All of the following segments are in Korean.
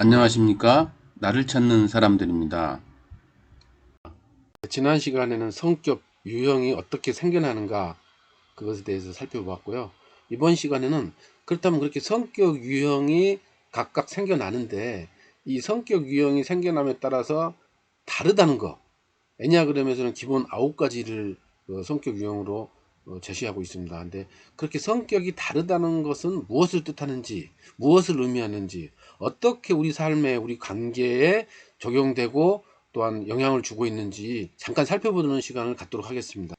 안녕하십니까? 나를 찾는 사람들입니다. 지난 시간에는 성격 유형이 어떻게 생겨나는가 그것에 대해서 살펴보았고요. 이번 시간에는 그렇다면 그렇게 성격 유형이 각각 생겨나는데 이 성격 유형이 생겨남에 따라서 다르다는 거 애니아그램에서는 기본 아홉 가지를 어, 성격 유형으로 어, 제시하고 있습니다. 근데 그렇게 성격이 다르다는 것은 무엇을 뜻하는지, 무엇을 의미하는지, 어떻게 우리 삶에, 우리 관계에 적용되고 또한 영향을 주고 있는지 잠깐 살펴보는 시간을 갖도록 하겠습니다.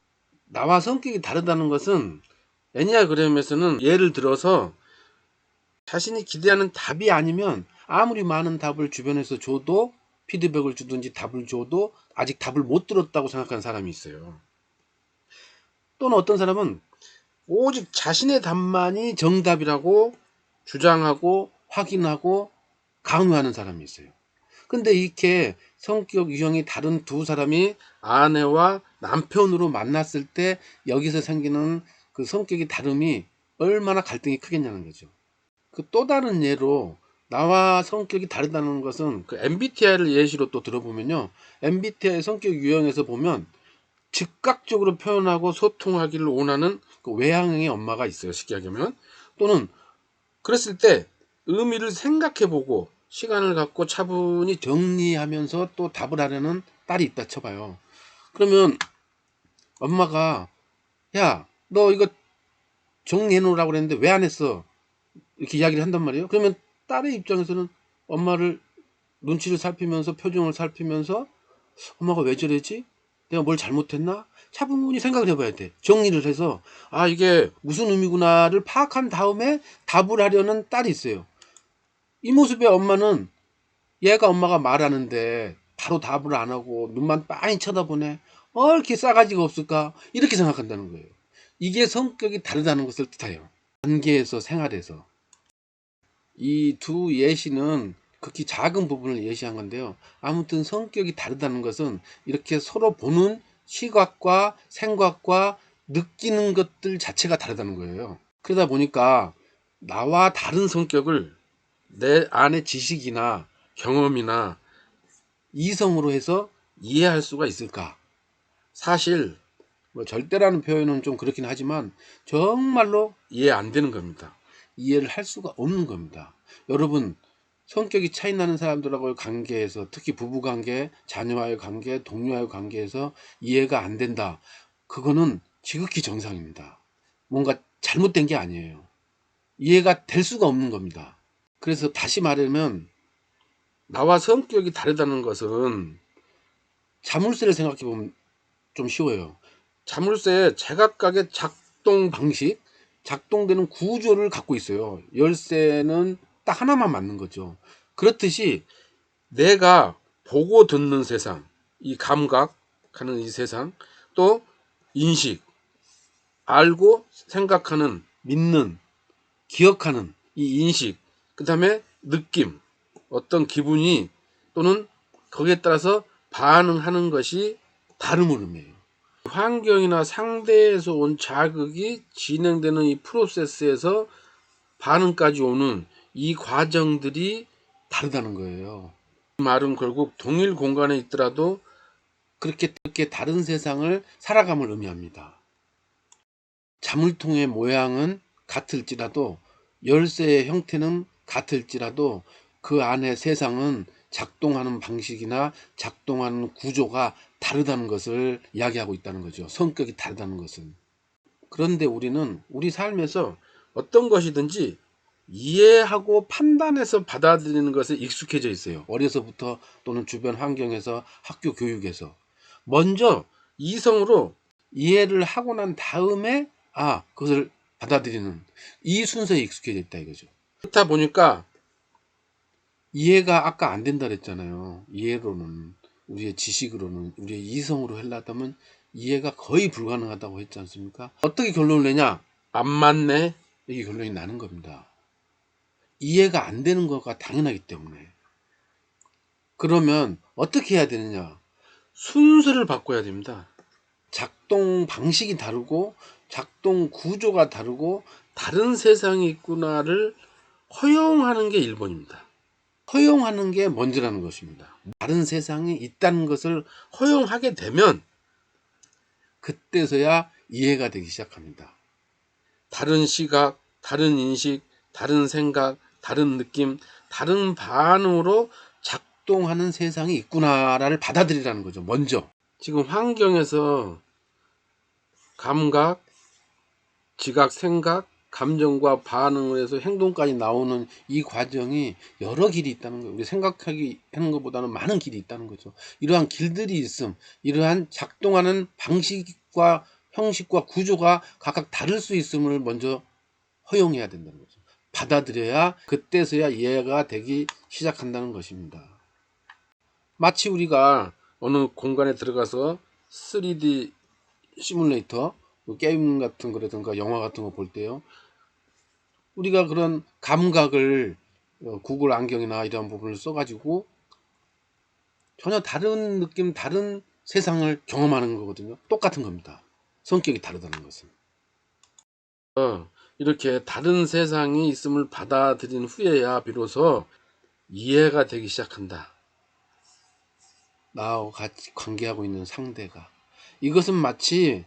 나와 성격이 다르다는 것은 애니아그램에서는 예를 들어서 자신이 기대하는 답이 아니면 아무리 많은 답을 주변에서 줘도 피드백을 주든지 답을 줘도 아직 답을 못 들었다고 생각하는 사람이 있어요. 또는 어떤 사람은 오직 자신의 답만이 정답이라고 주장하고 확인하고 강요하는 사람이 있어요. 근데 이렇게 성격 유형이 다른 두 사람이 아내와 남편으로 만났을 때 여기서 생기는 그 성격이 다름이 얼마나 갈등이 크겠냐는 거죠. 그 또 다른 예로 나와 성격이 다르다는 것은 그 MBTI를 예시로 또 들어보면요. MBTI 성격 유형에서 보면 즉각적으로 표현하고 소통하기를 원하는 그 외향형의 엄마가 있어요. 쉽게 얘기하면 또는 그랬을 때 의미를 생각해보고 시간을 갖고 차분히 정리하면서 또 답을 하려는 딸이 있다 쳐봐요. 그러면 엄마가 야 너 이거 정리해 놓으라고 그랬는데 왜 안 했어? 이렇게 이야기를 한단 말이에요. 그러면 딸의 입장에서는 엄마를 눈치를 살피면서 표정을 살피면서 엄마가 왜 저러지? 내가 뭘 잘못했나? 차분히 생각을 해봐야 돼. 정리를 해서 아 이게 무슨 의미구나를 파악한 다음에 답을 하려는 딸이 있어요. 이 모습의 엄마는 얘가 엄마가 말하는데 바로 답을 안 하고 눈만 빤히 쳐다보네. 어 이렇게 싸가지가 없을까? 이렇게 생각한다는 거예요. 이게 성격이 다르다는 것을 뜻해요. 관계에서 생활에서 이 두 예시는 극히 작은 부분을 예시한 건데요. 아무튼 성격이 다르다는 것은 이렇게 서로 보는 시각과 생각과 느끼는 것들 자체가 다르다는 거예요. 그러다 보니까 나와 다른 성격을 내 안의 지식이나 경험이나 이성으로 해서 이해할 수가 있을까? 사실 뭐 절대라는 표현은 좀 그렇긴 하지만 정말로 이해 안 되는 겁니다. 이해를 할 수가 없는 겁니다. 여러분 성격이 차이 나는 사람들하고의 관계에서 특히 부부 관계, 자녀와의 관계, 동료와의 관계에서 이해가 안 된다. 그거는 지극히 정상입니다. 뭔가 잘못된 게 아니에요. 이해가 될 수가 없는 겁니다. 그래서 다시 말하면 나와 성격이 다르다는 것은 자물쇠를 생각해 보면 좀 쉬워요. 자물쇠 제각각의 작동 방식, 작동되는 구조를 갖고 있어요. 열쇠는 딱 하나만 맞는 거죠. 그렇듯이 내가 보고 듣는 세상, 이 감각 하는 이 세상, 또 인식, 알고 생각하는, 믿는, 기억하는 이 인식, 그 다음에 느낌, 어떤 기분이 또는 거기에 따라서 반응하는 것이 다름을 의미해요. 환경이나 상대에서 온 자극이 진행되는 이 프로세스에서 반응까지 오는 이 과정들이 다르다는 거예요. 이 말은 결국 동일 공간에 있더라도 그렇게 그렇게 다른 세상을 살아감을 의미합니다. 자물통의 모양은 같을지라도 열쇠의 형태는 같을지라도 그 안에 세상은 작동하는 방식이나 작동하는 구조가 다르다는 것을 이야기하고 있다는 거죠. 성격이 다르다는 것은. 그런데 우리는 우리 삶에서 어떤 것이든지 이해하고 판단해서 받아들이는 것에 익숙해져 있어요. 어려서부터 또는 주변 환경에서 학교 교육에서. 먼저 이성으로 이해를 하고 난 다음에 아, 그것을 받아들이는 이 순서에 익숙해져 있다 이거죠. 그렇다 보니까 이해가 아까 안 된다 그랬잖아요. 이해로는 우리의 지식으로는 우리의 이성으로 하려다면 이해가 거의 불가능하다고 했지 않습니까? 어떻게 결론을 내냐? 안 맞네. 이게 결론이 나는 겁니다. 이해가 안 되는 거가 당연하기 때문에. 그러면 어떻게 해야 되느냐? 순서를 바꿔야 됩니다. 작동 방식이 다르고 작동 구조가 다르고 다른 세상이 있구나를 허용하는 게 1번입니다. 허용하는 게 먼저라는 것입니다. 다른 세상이 있다는 것을 허용하게 되면 그때서야 이해가 되기 시작합니다. 다른 시각, 다른 인식, 다른 생각, 다른 느낌, 다른 반응으로 작동하는 세상이 있구나를 받아들이라는 거죠. 먼저. 지금 환경에서 감각, 지각, 생각, 감정과 반응을 해서 행동까지 나오는 이 과정이 여러 길이 있다는 거예요. 우리 생각하기 하는 것보다는 많은 길이 있다는 거죠. 이러한 길들이 있음, 이러한 작동하는 방식과 형식과 구조가 각각 다를 수 있음을 먼저 허용해야 된다는 거죠. 받아들여야 그때서야 이해가 되기 시작한다는 것입니다. 마치 우리가 어느 공간에 들어가서 3D 시뮬레이터 뭐 게임 같은 거라든가 영화 같은 거 볼 때요. 우리가 그런 감각을 어, 구글 안경이나 이런 부분을 써가지고 전혀 다른 느낌, 다른 세상을 경험하는 거거든요. 똑같은 겁니다. 성격이 다르다는 것은. 어, 이렇게 다른 세상이 있음을 받아들인 후에야 비로소 이해가 되기 시작한다. 나하고 같이 관계하고 있는 상대가. 이것은 마치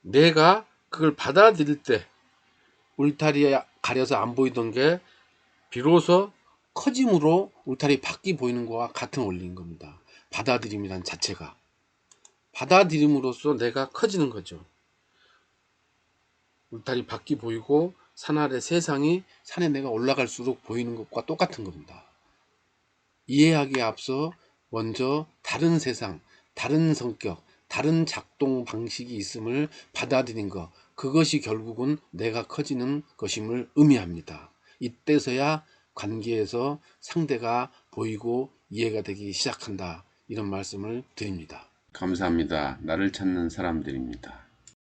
내가 그걸 받아들일 때 울타리에 가려서 안 보이던 게 비로소 커짐으로 울타리 밖이 보이는 것과 같은 원리인 겁니다. 받아들임이란 자체가. 받아들임으로써 내가 커지는 거죠. 울타리 밖이 보이고 산 아래 세상이 산에 내가 올라갈수록 보이는 것과 똑같은 겁니다. 이해하기에 앞서 먼저 다른 세상, 다른 성격, 다른 작동 방식이 있음을 받아들인 것, 그것이 결국은 내가 커지는 것임을 의미합니다. 이때서야 관계에서 상대가 보이고 이해가 되기 시작한다. 이런 말씀을 드립니다. 감사합니다. 나를 찾는 사람들입니다.